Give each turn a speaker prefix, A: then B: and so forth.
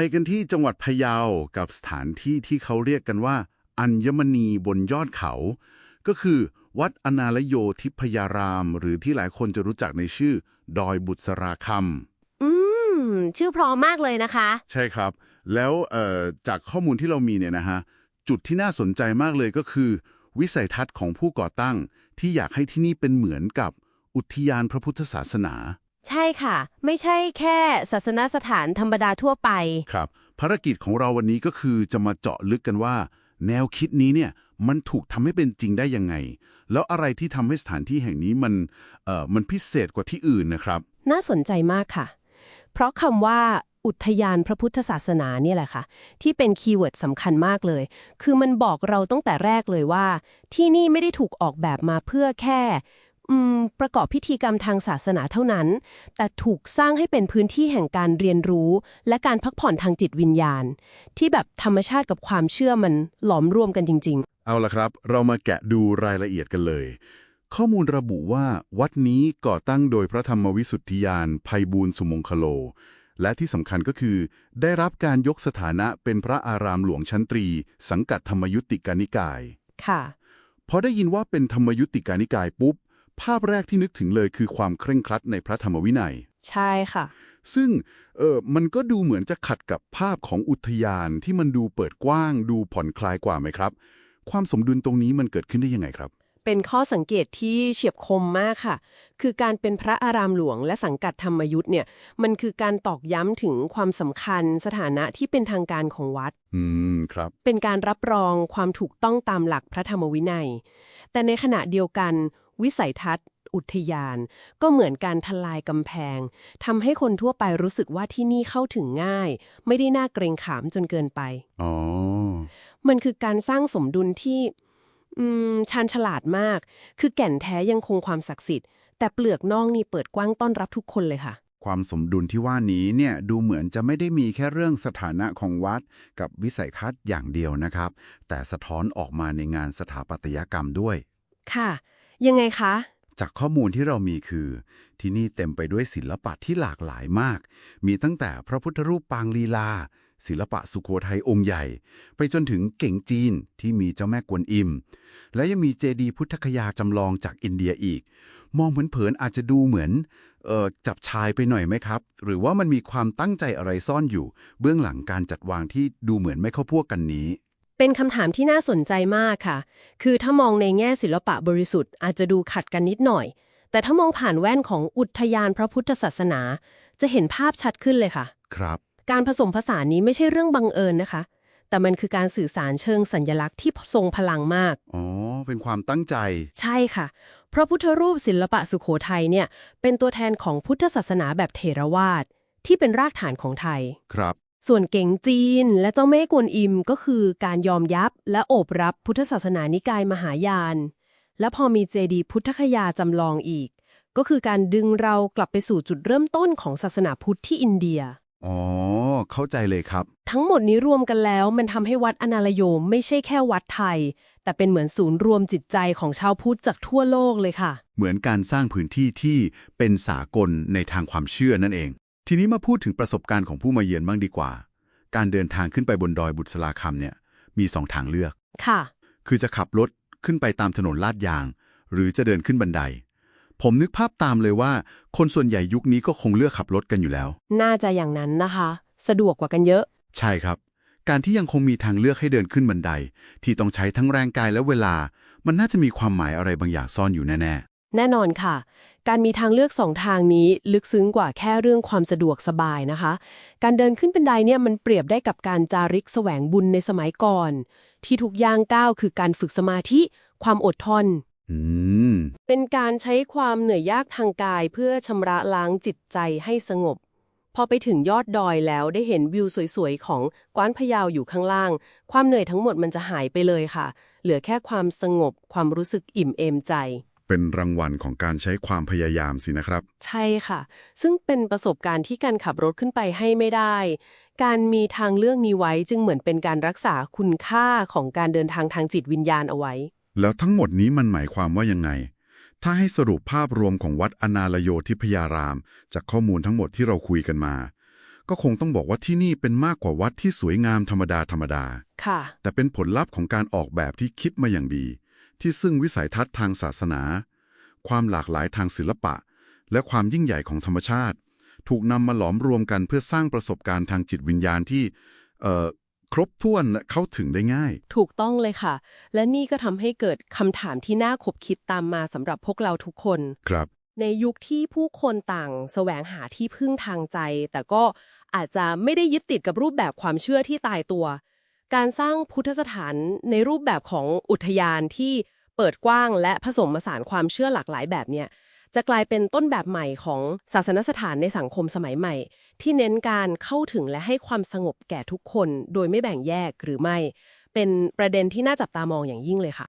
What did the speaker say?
A: ไปกันที่จังหวัดพะเยากับสถานที่ที่เขาเรียกกันว่า อัญมณีบนยอดเขา ก็คือวัดอนาลโยทิพยาราม หรือที่หลายคนจะรู้จักในชื่อ ดอยบุษราคำ
B: อืม ชื่อเพร้อมมากเลยนะคะ
A: ใช่ครับ แล้วเอ่อจากข้อมูลที่เรามีเนี่ยนะฮะ จุดที่น่าสนใจมากเลยก็คือ วิสัยทัศน์ของผู้ก่อตั้ง ที่อยากให้ที่นี่เป็นเหมือนกับอุทยานพระพุทธศาสนา
B: ใช่ค่ะ ไม่ใช่แค่ศาสนสถานธรรมดาทั่วไป
A: ครับ ภารกิจของเราวันนี้ก็คือจะมาเจาะลึกกันว่า แนวคิดนี้เนี่ยมันถูกทำให้เป็นจริงได้ยังไง แล้วอะไรที่ทำให้สถานที่แห่งนี้มันเอ่อมันพิเศษกว่าที่อื่นนะครับ
B: น่าสนใจมากค่ะ เพราะคำว่าอุทยานพระพุทธศาสนาเนี่ยแหละค่ะ ที่เป็นคีย์เวิร์ดสำคัญมากเลย คือมันบอกเราตั้งแต่แรกเลยว่า ที่นี่ไม่ได้ถูกออกแบบมาเพื่อแค่อืม ประกอบพิธีกรรมทางศาสนาเท่านั้น แต่ถูกสร้างให้เป็นพื้นที่แห่งการเรียนรู้ และการพักผ่อนทางจิตวิญญาณ ที่แบบธรรมชาติกับความเชื่อมันหลอมรวมกันจริง
A: เอาละครับ เรามาแกะดูรายละเอียดกันเลย ข้อมูลระบุว่า วัดนี้ก่อตั้งโดยพระธรรมวิสุทธิยานภัยบูลย์สุมงคโล และที่สำคัญก็คือ ได้รับการยกสถานะเป็นพระอารามหลวงชั้นตรี สังกัดธรรมยุติกานิกาย
B: ๆค่ะ
A: พอได้ยินว่าเป็นธรรมยุติกานิกายปุ๊บ ภาพแรกที่นึกถึงเลยคือความเคร่งครัดในพระธรรมวินัย
B: ใช่ค่ะ
A: ซึ่งเออมันก็ดูเหมือนจะขัดกับภาพของอุทยานที่มันดูเปิดกว้าง ดูผ่อนคลายกว่าไหมครับ ความสมดุลตรงนี้มันเกิดขึ้นได้ยังไงครับ
B: เป็นข้อสังเกตที่เฉียบคมมากค่ะ คือการเป็นพระอารามหลวงและสังกัดธรรมยุทธ์เนี่ย มันคือการตอกย้ำถึงความสำคัญสถานะที่เป็นทางการของวัด
A: อืมครับ
B: เป็นการรับรองความถูกต้องตามหลักพระธรรมวินัย แต่ในขณะเดียวกัน วิสัยทัศน์ อุทยาน ก็เหมือนการทลายกำแพงทำให้คนทั่วไปรู้สึกว่าที่นี่เข้าถึงง่าย ไม่ได้น่าเกรงขามจนเกินไป
A: อ๋อ
B: มันคือการสร้างสมดุลที่อืมชาญฉลาดมาก คือแก่นแท้ยังคงความศักดิ์สิทธิ์ แต่เปลือกนอกนี่เปิดกว้างต้อนรับทุกคนเลยค่ะ
C: ความสมดุลที่ว่านี้เนี่ยดูเหมือนจะไม่ได้มีแค่เรื่องสถานะของวัด กับวิสัยทัศน์อย่างเดียวนะครับ แต่สะท้อนออกมาในงานสถาปัตยกรรมด้วย
B: ค่ะ ยังไงคะ
C: จากข้อมูลที่เรามีคือ ที่นี่เต็มไปด้วยศิลปะที่หลากหลายมาก มีตั้งแต่พระพุทธรูปปางลีลา ศิลปะสุโขทัยองค์ใหญ่ ไปจนถึงเก่งจีนที่มีเจ้าแม่กวนอิม และยังมีเจดีย์พุทธคยาจำลองจากอินเดียอีก มองเผินๆอาจจะดูเหมือนเออจับชายไปหน่อยไหมครับ หรือว่ามันมีความตั้งใจอะไรซ่อนอยู่ เบื้องหลังการจัดวางที่ดูเหมือนไม่เข้าพวกกันนี้
B: เป็นคำถามที่น่าสนใจมากค่ะ คือถ้ามองในแง่ศิลปะบริสุทธิ์อาจจะดูขัดกันนิดหน่อย แต่ถ้ามองผ่านแว่นของอุทยานพระพุทธศาสนา จะเห็นภาพชัดขึ้นเลยค่ะ
C: ครับ
B: การผสมผสานนี้ไม่ใช่เรื่องบังเอิญนะคะ แต่มันคือการสื่อสารเชิงสัญญลักษณ์ที่ทรงพลังมาก
C: อ๋อ เป็นความตั้งใจ
B: ใช่ค่ะ พระพุทธรูปศิลปะสุโขทัยเนี่ย เป็นตัวแทนของพุทธศาสนาแบบเถรวาทที่เป็นรากฐานของไทย
C: ครับ
B: ส่วนเก๋งจีนและเจ้าแม่กวนอิมก็คือการยอมยับและโอบรับพุทธศาสนานิกายมหายาน และพอมีเจดีย์พุทธคยาจำลองอีก ก็คือการดึงเรากลับไปสู่จุดเริ่มต้นของศาสนาพุทธที่อินเดีย
C: อ๋อ เข้าใจเลยครับ
B: ทั้งหมดนี้รวมกันแล้วมันทำให้วัดอนาลโยมไม่ใช่แค่วัดไทย แต่เป็นเหมือนศูนย์รวมจิตใจของชาวพุทธจากทั่วโลกเลยค่ะ
A: เหมือนการสร้างพื้นที่ที่เป็นสากลในทางความเชื่อนั่นเอง ทีนี้มาพูดถึงประสบการณ์ของผู้มาเยือนบ้างดีกว่า การเดินทางขึ้นไปบนดอยบุษราคำเนี่ยมีสองทางเลือก
B: ค่ะ
A: คือจะขับรถขึ้นไปตามถนนลาดยาง หรือจะเดินขึ้นบันได ผมนึกภาพตามเลยว่า คนส่วนใหญ่ยุคนี้ก็คงเลือกขับรถกันอยู่แล้ว
B: น่าจะอย่างนั้นนะคะ สะดวกกว่ากันเยอะ
A: ใช่ครับ การที่ยังคงมีทางเลือกให้เดินขึ้นบันได ที่ต้องใช้ทั้งแรงกายและเวลา มันน่าจะมีความหมายอะไรบางอย่างซ่อนอยู่แน่
B: แน่นอนค่ะ การมีทางเลือกสองทางนี้ลึกซึ้งกว่าแค่เรื่องความสะดวกสบายนะคะ การเดินขึ้นบันไดเนี่ยมันเปรียบได้กับการจาริกแสวงบุญในสมัยก่อน ที่ทุกย่างก้าวคือการฝึกสมาธิ ความอดทน
A: ๆอืม
B: เป็นการใช้ความเหนื่อยยากทางกายเพื่อชำระล้างจิตใจให้สงบ พอไปถึงยอดดอยแล้วได้เห็นวิวสวยๆ ของกว้านพะเยาอยู่ข้างล่าง ความเหนื่อยทั้งหมดมันจะหายไปเลยค่ะ เหลือแค่ความสงบความรู้สึกอิ่มเอมใจ
A: เป็นรางวัลของการใช้ความพยายามสินะครับ
B: ใช่ค่ะ ซึ่งเป็นประสบการณ์ที่การขับรถขึ้นไปให้ไม่ได้ การมีทางเลือกนี้ไว้จึงเหมือนเป็นการรักษาคุณค่าของการเดินทางทางจิตวิญญาณเอาไว้
A: แล้วทั้งหมดนี้มันหมายความว่ายังไง ถ้าให้สรุปภาพรวมของวัดอนาลโยทิพยาราม จากข้อมูลทั้งหมดที่เราคุยกันมา ก็คงต้องบอกว่าที่นี่เป็นมากกว่าวัดที่สวยงามธรรมดาธรรมดา
B: ค่ะ
A: แต่เป็นผลลัพธ์ของการออกแบบที่คิดมาอย่างดี ที่ซึ่งวิสัยทัศน์ทางศาสนา ความหลากหลายทางศิลปะ และความยิ่งใหญ่ของธรรมชาติ ถูกนำมาหลอมรวมกันเพื่อสร้างประสบการณ์ทางจิตวิญญาณที่เอ่อครบถ้วนและเข้าถึงได้ง่าย
B: ถูกต้องเลยค่ะ และนี่ก็ทำให้เกิดคำถามที่น่าขบคิดตามมาสำหรับพวกเราทุกคน
A: ครับ
B: ในยุคที่ผู้คนต่างแสวงหาที่พึ่งทางใจ แต่ก็อาจจะไม่ได้ยึดติดกับรูปแบบความเชื่อที่ตายตัว การสร้างพุทธสถานในรูปแบบของอุทยานที่เปิดกว้างและผสมผสานความเชื่อหลากหลายแบบเนี่ยจะกลายเป็นต้นแบบใหม่ของศาสนสถานในสังคมสมัยใหม่ ที่เน้นการเข้าถึงและให้ความสงบแก่ทุกคน โดยไม่แบ่งแยกหรือไม่ เป็นประเด็นที่น่าจับตามองอย่างยิ่งเลยค่ะ